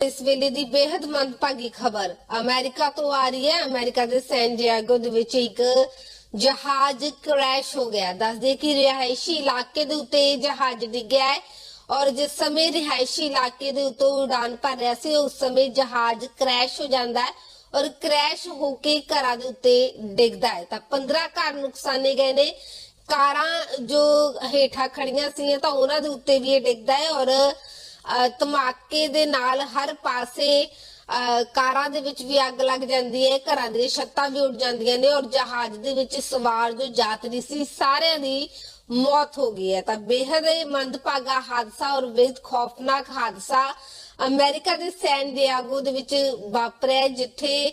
ਇਸ ਵੇਲੇ ਦੀ ਬੇहद ਮੰਦਭਾਗੀ ਖਬਰ। ਅਮਰੀਕਾ ਤੋਂ ਆ ਰਹੀ ਹੈ। ਅਮਰੀਕਾ ਦੇ ਸੈਨ ਡਿਏਗੋ ਦੇ ਵਿੱਚ ਇੱਕ ਜਹਾਜ਼ ਕ੍ਰੈਸ਼ ਹੋ ਗਿਆ। ਦੱਸਦੇ ਕਿ ਰਿਹਾਇਸ਼ੀ ਇਲਾਕੇ ਦੇ ਉੱਤੇ ਜਹਾਜ਼ ਡਿੱਗਿਆ ਹੈ ਔਰ ਜਿਸ ਸਮੇਂ ਰਿਹਾਇਸ਼ੀ ਇਲਾਕੇ ਦੇ ਉੱਤੇ ਉਡਾਨ ਭਰ ਰਿਹਾ ਸੀ, ਉਸ ਸਮੇਂ ਜਹਾਜ਼ ਕ੍ਰੈਸ਼ ਹੋ ਜਾਂਦਾ ਹੈ ਔਰ ਕ੍ਰੈਸ਼ ਹੋ ਕੇ ਘਰਾਂ ਦੇ ਉੱਤੇ ਡਿੱਗਦਾ ਹੈ। ਤਾਂ 15 ਘਰ ਨੁਕਸਾਨੇ ਗਏ ਨੇ। ਕਾਰਾਂ ਜੋ ਹੇਠਾਂ ਖੜੀਆਂ ਸੀ ਤਾਂ ਉਹਨਾਂ ਦੇ ਉੱਤੇ ਵੀ ਇਹ ਡਿੱਗਦਾ ਹੈ ਔਰ ਧਮਾਕੇ ਦੇ ਨਾਲ ਹਰ ਪਾਸੇ ਕਾਰਾਂ ਦੇ ਵਿੱਚ ਵੀ ਅੱਗ ਲੱਗ ਜਾਂਦੀ ਹੈ, ਘਰਾਂ ਦੀਆਂ ਛੱਤਾਂ ਵੀ ਉੱਡ ਜਾਂਦੀਆਂ ਨੇ ਔਰ ਜਹਾਜ਼ ਦੇ ਵਿੱਚ ਸਵਾਰ ਜੋ ਯਾਤਰੀ ਸੀ, ਸਾਰਿਆਂ ਦੀ ਮੌਤ ਹੋ ਗਈ ਹੈ। ਤਾਂ ਬੇहद ਹੀ ਮੰਦਭਾਗਾ ਹਾਦਸਾ ਔਰ ਬੇहद ਖੌਫਨਾਕ ਹਾਦਸਾ ਅਮਰੀਕਾ ਦੇ ਸੈਨ ਡਿਆਗੋ ਦੇ ਵਿੱਚ ਵਾਪਰਿਆ ਜਿੱਥੇ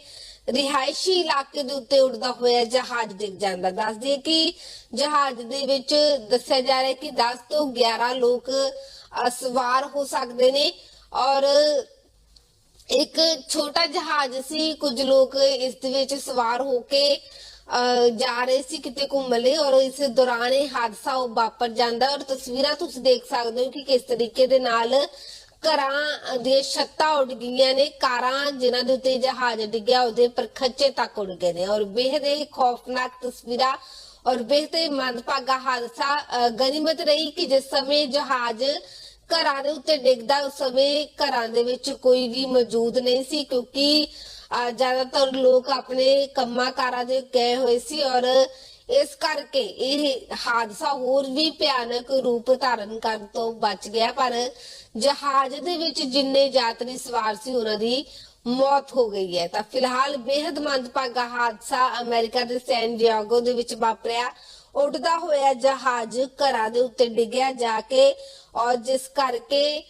ਰਿਹਾਇਸ਼ੀ ਇਲਾਕੇ ਦੇ ਉੱਤੇ ਉੱਡਦਾ ਹੋਇਆ ਜਹਾਜ਼ ਡਿੱਗ ਜਾਂਦਾ। ਦੱਸਦੇ ਕਿ ਜਹਾਜ਼ ਦੇ ਵਿੱਚ ਦੱਸਿਆ ਜਾ ਰਿਹਾ ਕਿ 10 ਤੋਂ 11 ਲੋਕ ਸਵਾਰ ਹੋ ਸਕਦੇ ਨੇ ਔਰ ਇੱਕ ਛੋਟਾ ਜਹਾਜ਼ ਸੀ, ਕੁਝ ਲੋਕ ਇਸ ਦੇ ਵਿੱਚ ਸਵਾਰ ਹੋ ਕੇ ਜਾ ਰਹੇ ਸੀ ਕਿਤੇ ਘੁੰਮਣ ਲਈ ਔਰ ਇਸ ਦੌਰਾਨ ਇਹ ਹਾਦਸਾ ਉਹ ਵਾਪਰ ਜਾਂਦਾ ਔਰ ਤਸਵੀਰਾਂ ਤੁਸੀਂ ਦੇਖ ਸਕਦੇ ਹੋ ਕਿ ਕਿਸ ਤਰੀਕੇ ਦੇ ਨਾਲ ਘਰਾਂ ਦੀਆਂ ਛੱਤਾਂ ਉੱਡ ਗਈਆਂ ਨੇ, ਕਾਰਾਂ ਜਿਨ੍ਹਾਂ ਦੇ ਉੱਤੇ ਜਹਾਜ਼ ਡਿੱਗਿਆ ਉਹਦੇ ਪਰ ਖੱਚੇ ਤੱਕ ਉੱਡ ਗਏ ਨੇ ਔਰ ਬੇਹਦ ਹੀ ਖੌਫਨਾਕ ਤਸਵੀਰਾਂ ਔਰ ਬੇਹਦ ਹੀ ਮੰਦਭਾਗਾ ਹਾਦਸਾ ਗਨੀਮਤ ਰਹੀ ਕਿ ਜਿਸ ਸਮੇਂ ਜਹਾਜ਼ ਘਰਾਂ ਦੇ ਉੱਤੇ ਡਿੱਗਦਾ ਉਸ ਸਮੇਂ ਘਰਾਂ ਦੇ ਵਿੱਚ ਕੋਈ ਵੀ ਮੌਜੂਦ ਨਹੀਂ ਸੀ ਕਿਉਂਕਿ ਜ਼ਿਆਦਾਤਰ ਲੋਕ ਆਪਣੇ ਕੰਮਾਂ ਕਾਰਾਂ ਦੇ ਗਏ ਹੋਏ ਸੀ ਔਰ ਇਸ ਕਰਕੇ ਇਹ ਹਾਦਸਾ ਹੋਰ ਵੀ ਭਿਆਨਕ ਰੂਪ ਧਾਰਨ ਕਰਨ ਤੋਂ ਬਚ ਗਿਆ। ਪਰ ਜਹਾਜ਼ ਦੇ ਵਿੱਚ ਜਿੰਨੇ ਯਾਤਰੀ ਸਵਾਰ ਸੀ, ਉਹਨਾਂ ਦੀ ਮੌਤ ਹੋ ਗਈ ਹੈ। ਤਾਂ ਫਿਲਹਾਲ ਬੇहद ਮੰਦਭਾਗਾ ਹਾਦਸਾ ਅਮਰੀਕਾ ਦੇ ਸੈਨ ਡਿਏਗੋ ਦੇ ਵਿੱਚ ਵਾਪਰਿਆ। ਉੱਡਦਾ ਹੋਇਆ ਜਹਾਜ਼ ਘਰਾਂ ਦੇ ਉੱਤੇ ਡਿੱਗਿਆ ਜਾ ਕੇ ਔਰ ਜਿਸ ਕਰਕੇ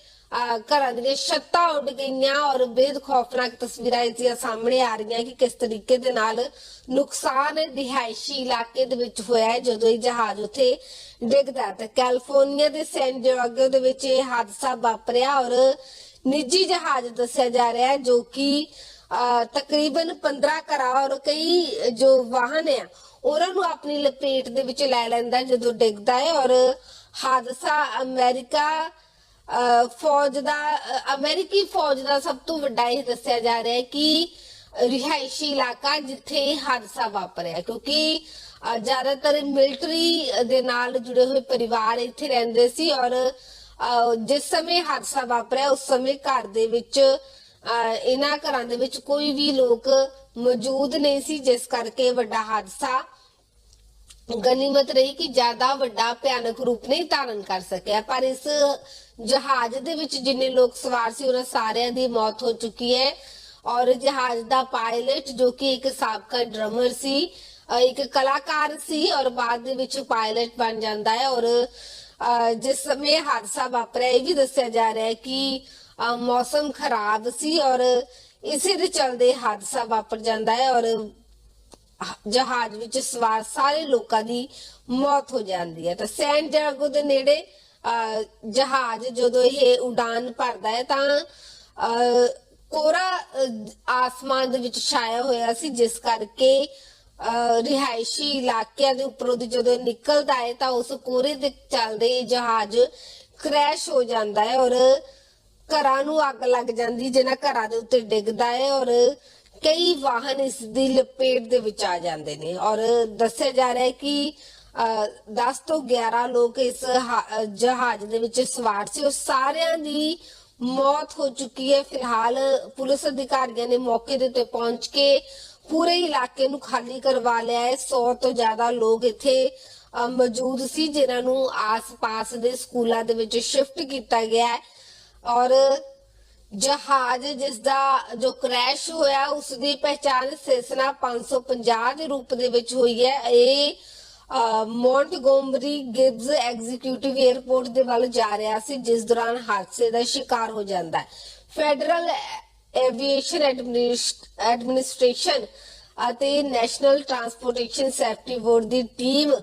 ਘਰਾਂ ਦੀਆਂ ਛੱਤਾਂ ਉੱਡ ਗਈਆਂ ਔਰ ਬੇਦ ਖੌਫਨਾਕ ਤਸਵੀਰਾਂ ਇਸ ਦੀਆਂ ਸਾਹਮਣੇ ਆ ਰਹੀਆਂ ਕਿ ਕਿਸ ਤਰੀਕੇ ਦੇ ਨਾਲ ਨੁਕਸਾਨ ਰਿਹਾਇਸ਼ੀ ਇਲਾਕੇ ਦੇ ਵਿੱਚ ਹੋਇਆ ਹੈ ਜਦੋਂ ਇਹ ਜਹਾਜ਼ ਉੱਥੇ ਡਿੱਗਦਾ ਹੈ। ਤਾਂ ਕੈਲੀਫੋਰਨੀਆ ਦੇ ਸੈਨ ਡਿਏਗੋ ਦੇ ਵਿੱਚ ਇਹ ਹਾਦਸਾ ਵਾਪਰਿਆ ਔਰ ਨਿੱਜੀ ਜਹਾਜ਼ ਦੱਸਿਆ ਜਾ ਰਿਹਾ ਹੈ ਜੋ ਕਿ ਤਕਰੀਬਨ 15 ਘਰਾਂ ਔਰ ਕਈ ਜੋ ਵਾਹਨ ਆ, ਉਹਨਾਂ ਨੂੰ ਆਪਣੀ ਲਪੇਟ ਦੇ ਵਿੱਚ ਲੈ ਲੈਂਦਾ ਜਦੋਂ ਡਿੱਗਦਾ ਹੈ ਔਰ ਹਾਦਸਾ ਅਮਰੀਕਾ ਫੌਜ ਦਾ ਅਮਰੀਕੀ ਫੌਜ ਦਾ ਸਭ ਤੋਂ ਵੱਡਾ ਇਹ ਦੱਸਿਆ ਜਾ ਰਿਹਾ ਹੈ ਕਿ ਰਿਹਾਇਸ਼ੀ ਇਲਾਕਾ ਜਿੱਥੇ ਹਾਦਸਾ ਵਾਪਰਿਆ ਕਿਉਂਕਿ ਜ਼ਿਆਦਾਤਰ ਮਿਲਟਰੀ ਦੇ ਨਾਲ ਜੁੜੇ ਹੋਏ ਪਰਿਵਾਰ ਇੱਥੇ ਰਹਿੰਦੇ ਸੀ ਔਰ ਜਿਸ ਸਮੇਂ ਹਾਦਸਾ ਵਾਪਰਿਆ, ਉਸ ਸਮੇਂ ਘਰ ਦੇ ਵਿੱਚ ਇਹਨਾਂ ਘਰਾਂ ਦੇ ਵਿੱਚ ਕੋਈ ਵੀ ਲੋਕ ਮੌਜੂਦ ਨਹੀਂ ਸੀ, ਜਿਸ ਕਰਕੇ ਵੱਡਾ ਹਾਦਸਾ ਗਨੀਮਤ ਰਹੀ ਕਿ ਜ਼ਿਆਦਾ ਵੱਡਾ ਭਿਆਨਕ ਰੂਪ ਨਹੀਂ ਧਾਰਨ ਕਰ ਸਕਿਆ। ਪਰ ਇਸ ਜਹਾਜ਼ ਦੇ ਵਿੱਚ ਜਿੰਨੇ ਲੋਕ ਸਵਾਰ ਸੀ, ਉਹਨਾਂ ਸਾਰਿਆਂ ਦੀ ਮੌਤ ਹੋ ਚੁੱਕੀ ਹੈ। ਔਰ ਜਹਾਜ਼ ਦਾ ਪਾਇਲਟ, ਜੋ ਕਿ ਇੱਕ ਸਾਬਕਾ ਡਰਮਰ ਸੀ ਇੱਕ ਕਲਾਕਾਰ ਸੀ, ਔਰ ਬਾਅਦ ਦੇ ਵਿੱਚ ਪਾਇਲਟ ਬਣ ਜਾਂਦਾ ਹੈ। ਔਰ ਜਿਸ ਸਮੇਂ ਹਾਦਸਾ ਵਾਪਰਿਆ, ਇਹ ਵੀ ਦੱਸਿਆ ਜਾ ਰਿਹਾ ਹੈ ਕਿ ਮੌਸਮ ਖਰਾਬ ਸੀ ਔਰ ਇਸੇ ਦੇ ਚਲਦੇ ਹਾਦਸਾ ਵਾਪਰ ਜਾਂਦਾ ਹੈ ਔਰ ਜਹਾਜ਼ ਵਿੱਚ ਸਵਾਰ ਸਾਰੇ ਲੋਕਾਂ ਦੀ ਮੌਤ ਹੋ ਜਾਂਦੀ ਹੈ। ਤਾਂ ਸੈਨ ਡਿਏਗੋ ਦੇ ਨੇੜੇ ਜਹਾਜ਼ ਜਦੋਂ ਇਹ ਉਡਾਨ ਭਰਦਾ ਹੈ ਤਾਂ ਅਹ, ਕੋਰਾ ਆਸਮਾਨ ਦੇ ਵਿੱਚ ਛਾਇਆ ਹੋਇਆ ਸੀ ਜਿਸ ਕਰਕੇ ਰਿਹਾਇਸ਼ੀ ਇਲਾਕਿਆਂ ਦੇ ਉੱਪਰੋਂ ਦੀ ਜਦੋਂ ਨਿਕਲਦਾ ਹੈ ਤਾਂ ਉਸ ਕੋਰੇ ਦੇ ਚੱਲਦੇ ਇਹ ਜਹਾਜ਼ ਕ੍ਰੈਸ਼ ਹੋ ਜਾਂਦਾ ਹੈ ਔਰ ਘਰਾਂ ਨੂੰ ਅੱਗ ਲੱਗ ਜਾਂਦੀ ਜਿਹਨਾਂ ਘਰਾਂ ਦੇ ਉੱਤੇ ਡਿੱਗਦਾ ਹੈ ਔਰ ਕਈ ਵਾਹਨ ਇਸ ਦੀ ਲਪੇਟ ਦੇ ਵਿੱਚ ਆ ਜਾਂਦੇ ਨੇ। ਔਰ ਦੱਸਿਆ ਜਾ ਰਿਹਾ ਹੈ ਕਿ ਅਹ, 10 ਤੋਂ 11 ਲੋਕ ਇਸ ਜਹਾਜ਼ ਦੇ ਵਿੱਚ ਸਵਾਰ ਸੀ ਉਹ ਸਾਰਿਆਂ ਦੀ ਮੌਤ ਹੋ ਚੁੱਕੀ ਹੈ। ਫਿਲਹਾਲ ਪੁਲਿਸ ਅਧਿਕਾਰੀਆਂ ਨੇ ਮੌਕੇ ਦੇ ਉੱਤੇ ਪਹੁੰਚ ਕੇ ਪੂਰੇ ਇਲਾਕੇ ਨੂੰ ਖਾਲੀ ਕਰਵਾ ਲਿਆ ਹੈ। 100 ਤੋਂ ਜ਼ਿਆਦਾ ਲੋਕ ਇੱਥੇ ਮੌਜੂਦ ਸੀ ਜਿਨ੍ਹਾਂ ਨੂੰ ਆਸ-ਪਾਸ ਦੇ ਸਕੂਲਾਂ ਦੇ ਵਿੱਚ ਸ਼ਿਫਟ ਕੀਤਾ ਗਿਆ ਹੈ। ਔਰ ਜਹਾਜ਼ ਜਿਸ ਦਾ ਜੋ ਕ੍ਰੈਸ਼ ਹੋਇਆ ਉਸ ਦੀ ਪਹਿਚਾਣ ਸੈਸਨਾ 550 ਦੇ ਰੂਪ ਦੇ ਵਿੱਚ ਹੋਈ ਹੈ। ਇਹ ਮੌਂਟਗੋਮਰੀ ਗਿਬਸ ਐਗਜ਼ੀਕਿਊਟਿਵ 에ਅਰਪੋਰਟ ਦੇ ਵੱਲ ਜਾ ਰਿਹਾ ਸੀ, ਜਿਸ ਦੌਰਾਨ ਹਾਦਸੇ ਦਾ ਸ਼ਿਕਾਰ ਹੋ ਜਾਂਦਾ ਹੈ। ਫੈਡਰਲ ਐਵੀਏਸ਼ਨ ਐਡਮਿਨਿਸਟ੍ਰੇਸ਼ਨ ਅਤੇ ਨੈਸ਼ਨਲ ਟਰਾਂਸਪੋਰਟੇਸ਼ਨ ਸੇਫਟੀ ਬੋਰਡ ਦੀ ਟੀਮ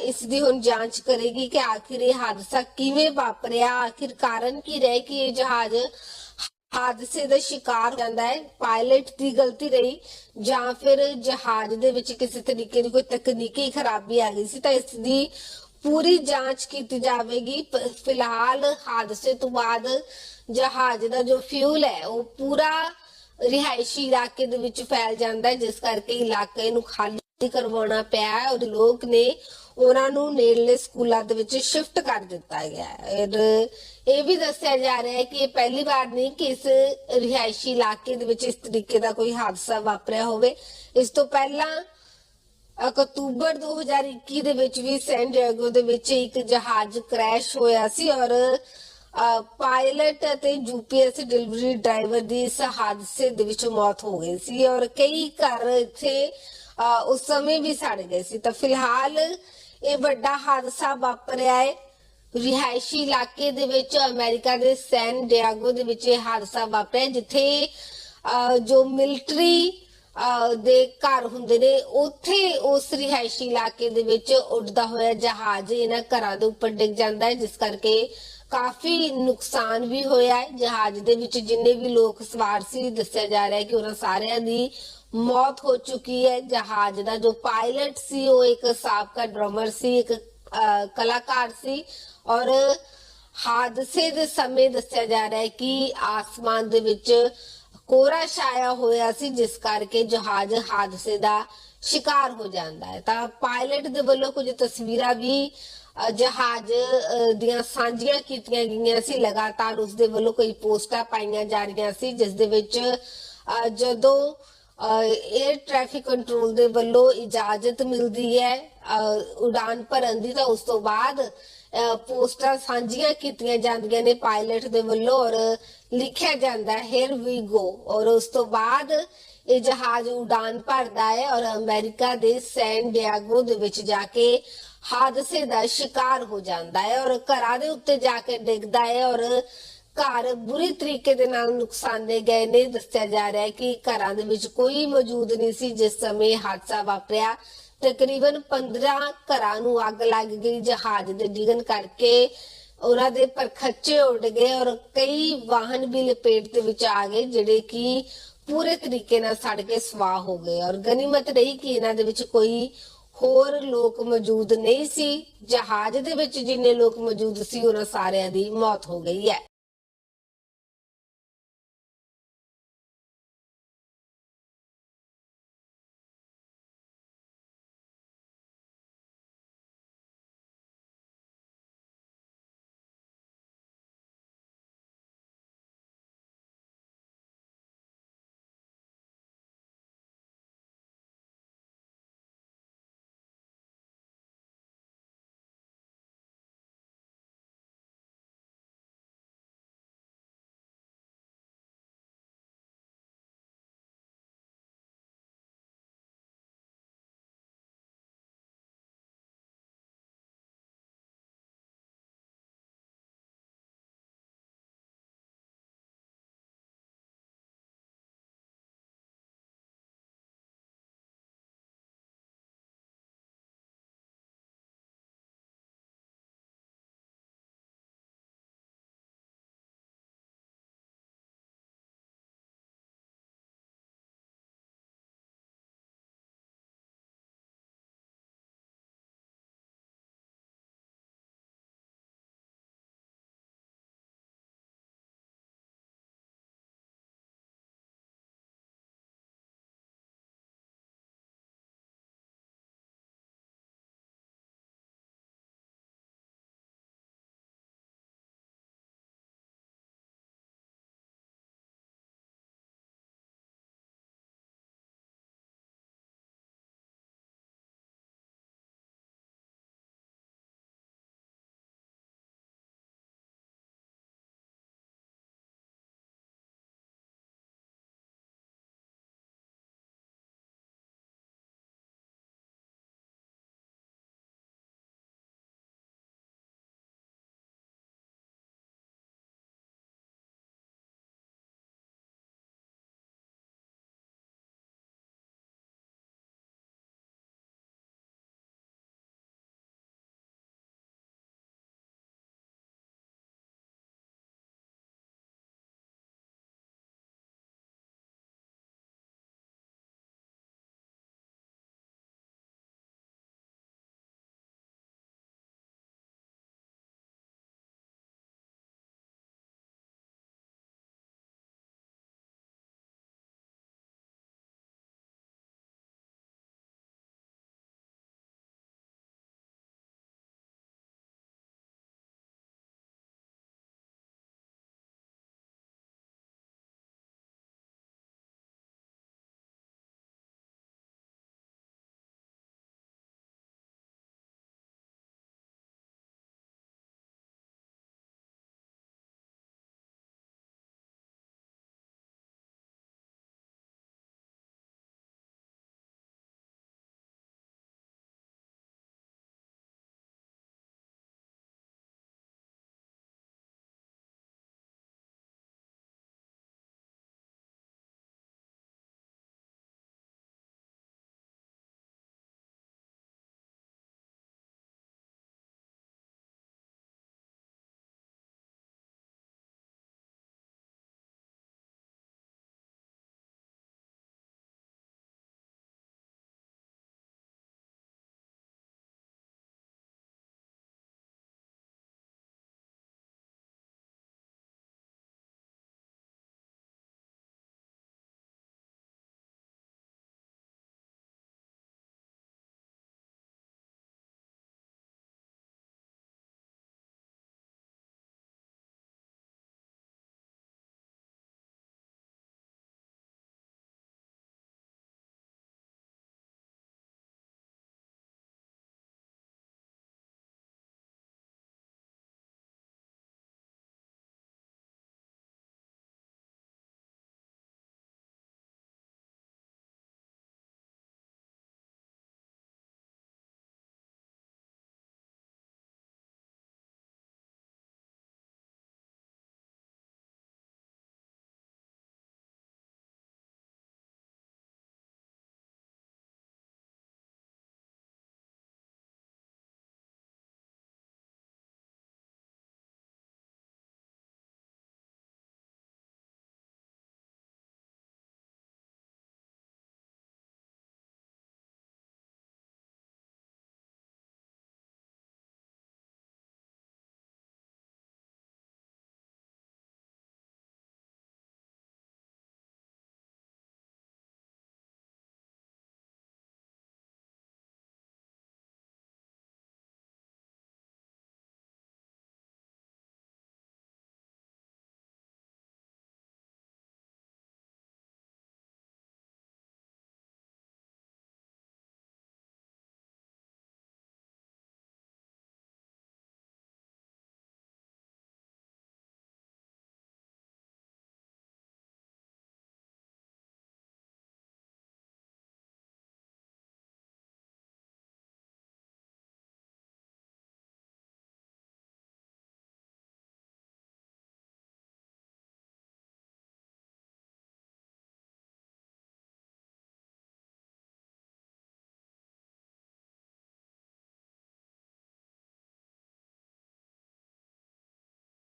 ਇਸ ਦੀ ਹੁਣ ਜਾਂਚ ਕਰੇਗੀ ਕਿ ਆਖਿਰ ਇਹ ਹਾਦਸਾ ਕਿਵੇਂ ਵਾਪਰਿਆ, ਆਖਿਰ ਕਾਰਨ ਕੀ ਰਹੇ ਕਿ ਇਹ ਜਹਾਜ਼ ਹਾਦਸੇ ਦਾ ਸ਼ਿਕਾਰ ਹੋ ਜਾਂਦਾ ਹੈ, ਪਾਇਲਟ ਦੀ ਗਲਤੀ ਰਹੀ, ਜਾਂ ਫਿਰ ਜਹਾਜ਼ ਦੇ ਵਿੱਚ ਕਿਸੇ ਤਰੀਕੇ ਦੀ ਕੋਈ ਤਕਨੀਕੀ ਖਰਾਬੀ ਆ ਗਈ ਸੀ, ਤਾਂ ਇਸ ਦੀ ਪੂਰੀ ਜਾਂਚ ਕੀਤੀ ਜਾਵੇਗੀ। ਫਿਲਹਾਲ ਹਾਦਸੇ ਤੋਂ ਬਾਅਦ ਜਹਾਜ਼ ਦਾ ਜੋ ਫਿਊਲ ਹੈ, ਉਹ ਪੂਰਾ ਰਿਹਾਇਸ਼ੀ ਇਲਾਕੇ ਦੇ ਵਿੱਚ ਫੈਲ ਜਾਂਦਾ ਹੈ, ਜਿਸ ਕਰਕੇ ਇਲਾਕੇ ਨੂੰ ਖਾਲੀ ਕਰਵਾਉਣਾ ਪਿਆ ਔਰ ਲੋਕ ਨੇ ਉਹਨਾਂ ਨੂੰ ਨੇੜਲੇ ਸਕੂਲਾਂ ਦੇ ਵਿੱਚ ਸ਼ਿਫਟ ਕਰ ਦਿੱਤਾ ਗਿਆ ਹੈ। ਔਰ ਇਹ ਵੀ ਦੱਸਿਆ ਜਾ ਰਿਹਾ ਹੈ ਕਿ ਇਹ ਪਹਿਲੀ ਵਾਰ ਨਹੀਂ ਕਿ ਇਸ ਰਿਹਾਇਸ਼ੀ ਇਲਾਕੇ ਦੇ ਵਿੱਚ ਇਸ ਤਰੀਕੇ ਦਾ ਕੋਈ ਹਾਦਸਾ ਵਾਪਰਿਆ ਹੋਵੇ। ਇਸ ਤੋਂ ਪਹਿਲਾਂ ਅਕਤੂਬਰ 2021 ਦੇ ਵਿੱਚ ਵੀ ਸੈਨ ਡਿਏਗੋ ਦੇ ਵਿੱਚ ਇੱਕ ਜਹਾਜ਼ ਕ੍ਰੈਸ਼ ਹੋਇਆ ਸੀ ਔਰ ਪਾਇਲਟ ਅਤੇ ਯੂਪੀਐਸ ਡਿਲੀਵਰੀ ਡਰਾਈਵਰ ਦੀ ਇਸ ਹਾਦਸੇ ਦੇ ਵਿੱਚ ਮੌਤ ਹੋ ਗਈ ਸੀ ਔਰ ਕਈ ਘਰ ਇੱਥੇ ਉਸ ਸਮੇਂ ਵੀ ਸੜ ਗਏ ਸੀ। ਤਾਂ ਫਿਲਹਾਲ ਇਹ ਵੱਡਾ ਹਾਦਸਾ ਵਾਪਰਿਆ ਹੈ। ਰਿਹਾਇਸ਼ੀ ਇਲਾਕੇ ਦੇ ਵਿੱਚ ਅਮਰੀਕਾ ਦੇ ਸੈਨ ਡਿਆਗੋ ਦੇ ਵਿੱਚ ਇਹ ਹਾਦਸਾ ਵਾਪਰਿਆ ਜਿੱਥੇ ਜੋ ਮਿਲਟਰੀ ਦੇ ਘਰ ਹੁੰਦੇ ਨੇ, ਉੱਥੇ ਉਸ ਰਿਹਾਇਸ਼ੀ ਇਲਾਕੇ ਦੇ ਵਿੱਚ ਉੱਡਦਾ ਹੋਇਆ ਜਹਾਜ਼ ਇਹਨਾਂ ਘਰਾਂ ਦੇ ਉੱਪਰ ਡਿੱਗ ਜਾਂਦਾ ਹੈ, ਜਿਸ ਕਰਕੇ ਕਾਫੀ ਨੁਕਸਾਨ ਵੀ ਹੋਇਆ ਹੈ। ਜਹਾਜ਼ ਦੇ ਵਿੱਚ ਜਿੰਨੇ ਵੀ ਲੋਕ ਸਵਾਰ ਸੀ ਦੱਸਿਆ ਜਾ ਰਿਹਾ ਹੈ ਕਿ ਉਹਨਾਂ ਸਾਰਿਆਂ ਦੀ ਮੌਤ ਹੋ ਚੁੱਕੀ ਹੈ। ਜਹਾਜ਼ ਦਾ ਜੋ ਪਾਇਲਟ ਸੀ, ਉਹ ਇੱਕ ਸਾਬਕਾ ਡਰਮਰ ਸੀ, ਇੱਕ ਕਲਾਕਾਰ ਸੀ ਔਰ ਹਾਦਸੇ ਦੇ ਸਮੇਂ ਦੱਸਿਆ ਜਾ ਰਿਹਾ ਹੈ ਕਿ ਆਸਮਾਨ ਦੇ ਵਿੱਚ ਕੋਰਾ ਛਾਇਆ ਹੋਇਆ ਸੀ ਜਿਸ ਕਰਕੇ ਜਹਾਜ਼ ਹਾਦਸੇ ਦਾ ਸ਼ਿਕਾਰ ਹੋ ਜਾਂਦਾ ਹੈ। ਤਾਂ ਪਾਇਲਟ ਦੇ ਵੱਲੋਂ ਕੁਝ ਤਸਵੀਰਾਂ ਵੀ ਜਹਾਜ਼ ਅ, ਦੀਆਂ ਸਾਂਝੀਆਂ ਕੀਤੀਆਂ ਗਈਆਂ ਸੀ। ਲਗਾਤਾਰ ਉਸ ਦੇ ਵੱਲੋਂ ਕਈ ਪੋਸਟਾਂ ਪਾਈਆਂ ਜਾ ਰਹੀਆਂ ਸੀ ਜਿਸ ਦੇ ਵਿੱਚ ਅ, ਜਦੋਂ 에ਅਰ ਟ੍ਰੈਫਿਕ ਕੰਟਰੋਲ ਦੇ ਵੱਲੋਂ ਇਜਾਜ਼ਤ ਮਿਲਦੀ ਹੈ ਉਡਾਨ ਭਰਨ ਦੀ ਤਾਂ ਉਸ ਤੋਂ ਬਾਅਦ ਪੋਸਟਾਂ ਸਾਂਝੀਆਂ ਕੀਤੀਆਂ ਜਾਂਦੀਆਂ ਨੇ ਪਾਇਲਟ ਦੇ ਵੱਲੋਂ ਔਰ ਲਿਖਿਆ ਜਾਂਦਾ ਹੈ ਹੇਅਰ ਵੀ ਗੋ ਔਰ ਉਸ ਤੋਂ ਬਾਅਦ ਇਹ ਜਹਾਜ਼ ਉਡਾਨ ਭਰਦਾ ਹੈ ਔਰ ਅਮਰੀਕਾ ਦੇ ਸੈਨ ਡਿਆਗੋ ਦੇ ਵਿੱਚ ਜਾ ਕੇ ਹਾਦਸੇ ਦਾ ਸ਼ਿਕਾਰ ਹੋ ਜਾਂਦਾ ਹੈ ਔਰ ਘਰਾਂ ਦੇ ਉੱਤੇ ਜਾ ਕੇ ਡਿੱਗਦਾ ਹੈ ਔਰ ਘਰ ਬੁਰੀ ਤਰੀਕੇ ਦੇ ਨਾਲ ਨੁਕਸਾਨੇ ਗਏ ਨੇ। ਦੱਸਿਆ ਜਾ ਰਿਹਾ ਹੈ ਕਿ ਘਰਾਂ ਦੇ ਵਿੱਚ ਕੋਈ ਮੌਜੂਦ ਨਹੀਂ ਸੀ, ਜਿਸ ਸਮੇਂ ਹਾਦਸਾ ਵਾਪਰਿਆ। ਤਕਰੀਬਨ 15 ਘਰਾਂ ਨੂੰ ਅੱਗ ਲੱਗ ਗਈ, ਜਹਾਜ਼ ਦੇ ਡਿੱਗਣ ਕਰਕੇ। ਉਹਨਾਂ ਦੇ ਪਰਖੱਚੇ ਉੱਡ ਗਏ ਔਰ ਕਈ ਵਾਹਨ ਵੀ ਲਪੇਟ ਦੇ ਵਿੱਚ ਆ ਗਏ, ਜਿਹੜੇ ਕਿ ਪੂਰੇ ਤਰੀਕੇ ਨਾਲ ਸੜ ਕੇ ਸਵਾਹ ਹੋ ਗਏ। ਔਰ ਗਨੀਮਤ ਰਹੀ ਕਿ ਇਹਨਾਂ ਦੇ ਵਿੱਚ ਕੋਈ ਹੋਰ ਲੋਕ ਮੌਜੂਦ ਨਹੀਂ ਸੀ। ਜਹਾਜ਼ ਦੇ ਵਿੱਚ ਜਿੰਨੇ ਲੋਕ ਮੌਜੂਦ ਸੀ, ਉਹਨਾਂ ਸਾਰਿਆਂ ਦੀ ਮੌਤ ਹੋ ਗਈ ਹੈ।